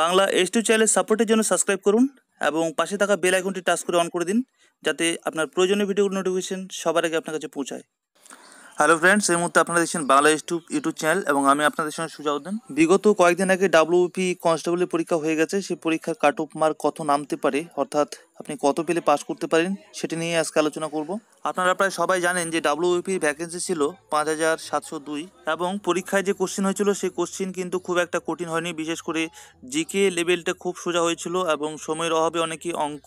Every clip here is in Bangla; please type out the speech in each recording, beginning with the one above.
বাংলা এস টু চ্যানেল সাপোর্টের জন্য সাবস্ক্রাইব করুন এবং পাশে থাকা বেল আইকনটি টাচ করে অন করে দিন, যাতে আপনার প্রয়োজনীয় ভিডিওর নোটিফিকেশন সবার আগে আপনার কাছে পৌঁছায়। হ্যালো ফ্রেন্ডস এই মুহূর্তে আপনারা দেখছেন Bangla S two YouTube channel এবং আমি আপনাদের সঙ্গে সুজাউদ্দিন বিগত কয়েকদিন আগে ডাব্লিউপি কনস্টেবলের পরীক্ষা হয়ে গেছে, সেই পরীক্ষার কাট অফ মার্ক কত নামতে পারে, অর্থাৎ আপনি কত পেলে পাস করতে পারেন সেটি নিয়ে আজকে আলোচনা করব। আপনারা প্রায় সবাই জানেন যে ডাব্লিউপির ভ্যাকেন্সি ছিল পাঁচ হাজার সাতশো দুই এবং পরীক্ষায় যে কোশ্চেন হয়েছিল, সেই কোশ্চেন কিন্তু খুব একটা কঠিন হয়নি। বিশেষ করে জিকে লেভেলটা খুব সোজা হয়েছিল এবং সময়ের অভাবে অনেকে অঙ্ক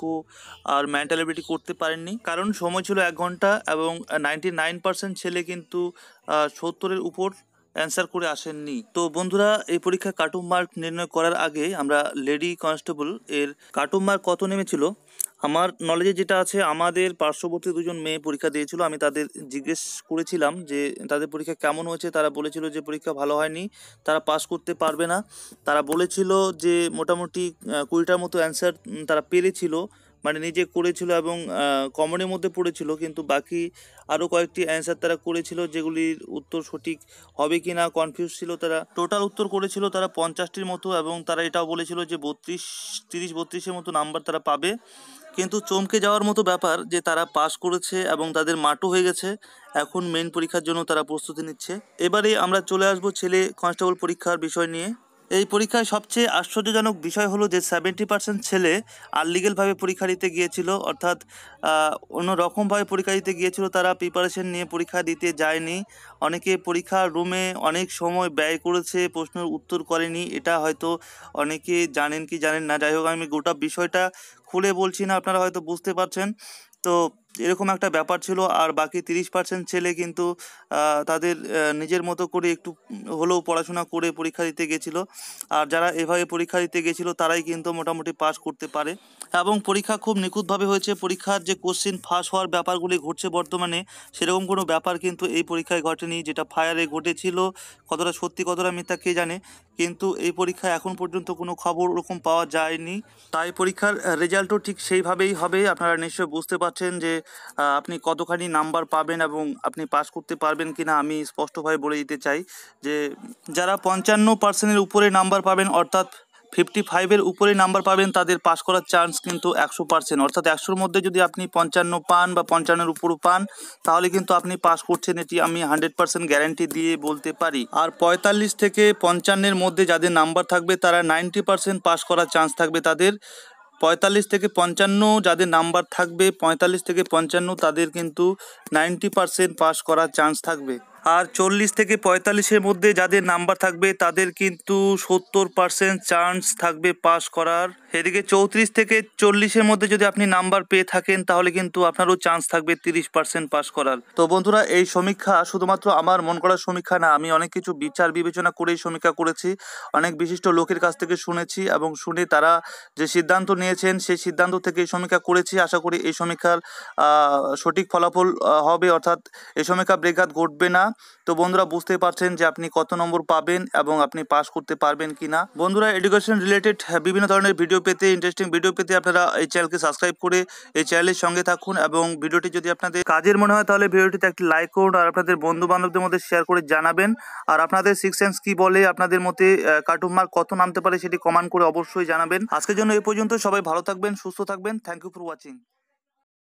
আর মেন্টাল এবিলিটি করতে পারেননি। কারণ সময় ছিল এক ঘণ্টা এবং নাইনটি নাইন পার্সেন্ট ছেলে কিন্তু সত্তরের উপর অ্যান্সার করে আসেননি। তো বন্ধুরা, এই পরীক্ষা কাটুম মার্ক নির্ণয় করার আগে আমরা লেডি কনস্টেবল এর কাটুম মার্ক কত নেমেছিল? আমার নলেজে যেটা আছে, আমাদের পার্শ্ববর্তী দুজন মেয়ে পরীক্ষা দিয়েছিল, আমি তাদের জিজ্ঞেস করেছিলাম যে, তাদের পরীক্ষা কেমন হয়েছে? তারা বলেছিল যে, পরীক্ষা ভালো হয়নি, তারা পাস করতে পারবে না। তারা বলেছিল যে, মোটামুটি কুড়িটার মতো অ্যান্সার তারা পেরেছিল। মানে নিজে করেছিল এবং কমনের মধ্যে পড়েছিল, কিন্তু বাকি আরও কয়েকটি অ্যান্সার তারা করেছিল যেগুলির উত্তর সঠিক হবে কি না কনফিউজ ছিল তারা। টোটাল উত্তর করেছিল তারা পঞ্চাশটির মতো এবং তারা এটাও বলেছিল যে বত্রিশ, তিরিশ, বত্রিশের মতো নাম্বার তারা পাবে। কিন্তু চমকে যাওয়ার মতো ব্যাপার যে তারা পাস করেছে এবং তাদের মাঠও হয়ে গেছে, এখন মেন পরীক্ষার জন্য তারা প্রস্তুতি নিচ্ছে। এবারে আমরা চলে আসব ছেলে কনস্টেবল পরীক্ষার বিষয় নিয়ে। এই পরীক্ষায় সবচেয়ে আশ্চর্যজনক বিষয় হলো যে সেভেন্টি পার্সেন্ট ছেলে আনলিগেলভাবে পরীক্ষা দিতে গিয়েছিল, অর্থাৎ অন্য রকমভাবে পরীক্ষা দিতে গিয়েছিল, তারা প্রিপারেশন নিয়ে পরীক্ষা দিতে যায়নি। অনেকে পরীক্ষা রুমে অনেক সময় ব্যয় করেছে, প্রশ্নের উত্তর করেনি, এটা হয়তো অনেকে জানেন কি জানেন না। যাই হোক, আমি গোটা বিষয়টা খুলে বলছি না, আপনারা হয়তো বুঝতে পারছেন। তো এরকম একটা ব্যাপার ছিল আর বাকি তিরিশ পার্সেন্ট ছেলে কিন্তু তাদের নিজের মতো করে একটু হলেও পড়াশোনা করে পরীক্ষা দিতে গেছিল। আর যারা এভাবে পরীক্ষা দিতে গেছিল তারাই কিন্তু মোটামুটি পাস করতে পারে। এবং পরীক্ষা খুব নিখুঁতভাবে হয়েছে। পরীক্ষার যে কোশ্চিন ফাঁস হওয়ার ব্যাপারগুলি ঘটছে বর্তমানে, সেরকম কোনো ব্যাপার কিন্তু এই পরীক্ষায় ঘটেনি, যেটা ফায়ারে ঘটেছিল, কতটা সত্যি, কতটা মিথ্যা কে জানে। কিন্তু এই পরীক্ষায় এখন পর্যন্ত কোনো খবর ওরকম পাওয়া যায়নি। তাই পরীক্ষার রেজাল্টও ঠিক সেইভাবেই হবে। আপনারা নিশ্চয়ই বুঝতে পারছেন যে আপনি কতখানি নাম্বার পাবেন এবং আপনি পাস করতে পারবেন কি না আমি স্পষ্টভাবে বলে দিতে চাই যে যারা পঞ্চান্ন পার্সেন্টের উপরে নাম্বার পাবেন, অর্থাৎ ফিফটি ফাইভের উপরে নাম্বার পাবেন, তাদের পাস করার চান্স কিন্তু একশো পার্সেন্ট। অর্থাৎ একশোর মধ্যে যদি আপনি পঞ্চান্ন পান বা পঞ্চান্নের উপরও পান, তাহলে কিন্তু আপনি পাস করছেন, এটি আমি হান্ড্রেড পার্সেন্ট গ্যারান্টি দিয়ে বলতে পারি। আর পঁয়তাল্লিশ থেকে পঞ্চান্নের মধ্যে যাদের নাম্বার থাকবে, তারা নাইনটি পার্সেন্ট পাস করার চান্স থাকবে তাদের। পঁয়তাল্লিশ থেকে পঞ্চান্ন যাদের নাম্বার থাকবে, পঁয়তাল্লিশ থেকে পঞ্চান্ন তাদের কিন্তু নাইনটি পারসেন্ট পাস করার চান্স থাকবে। আর চল্লিশ থেকে পঁয়তাল্লিশের মধ্যে যাদের নাম্বার থাকবে, তাদের কিন্তু সত্তর পারসেন্ট চান্স থাকবে পাস করার এদিকে চৌত্রিশ থেকে চল্লিশের মধ্যে যদি আপনি নাম্বার পেয়ে থাকেন, তাহলে কিন্তু আপনারও চান্স থাকবে তিরিশ পার্সেন্ট পাস করার। তো বন্ধুরা, এই সমীক্ষা শুধুমাত্র আমার মন করার সমীক্ষা না, আমি অনেক কিছু বিচার বিবেচনা করে এই সমীক্ষা করেছি, অনেক বিশিষ্ট লোকের কাছ থেকে শুনেছি এবং শুনে তারা যে সিদ্ধান্ত নিয়েছেন, সেই সিদ্ধান্ত থেকে এই সমীক্ষা করেছি। আশা করি এই সমীক্ষার সঠিক ফলাফল হবে, অর্থাৎ এই সমীক্ষা ব্রেঘাত ঘটবে না। তো বন্ধুরা, বুঝতে পারছেন যে আপনি কত নম্বর পাবেন এবং আপনি পাস করতে পারবেন কি না বন্ধুরা এডুকেশন রিলেটেড বিভিন্ন ধরনের ভিডিও পেতে ইন্টারেস্টিং ভিডিও পেতে আপনারা এই চ্যানেলকে সাবস্ক্রাইব করে এই চ্যানেলের সঙ্গে থাকুন এবং ভিডিওটি যদি আপনাদের কাজের মনে হয় তাহলে ভিডিওটিতে একটি লাইক করুন আর আপনাদের বন্ধু বান্ধবদের মধ্যে শেয়ার করে জানাবেন। আর আপনাদের সিক্স সেন্স কি বলে, আপনাদের মতে কার্টুন মার্ক কত নামতে পারে সেটি কমান করে অবশ্যই জানাবেন। আজকের জন্য এই পর্যন্ত সবাই ভালো থাকবেন, সুস্থ থাকবেন থ্যাংক ইউ ফর ওয়াচিং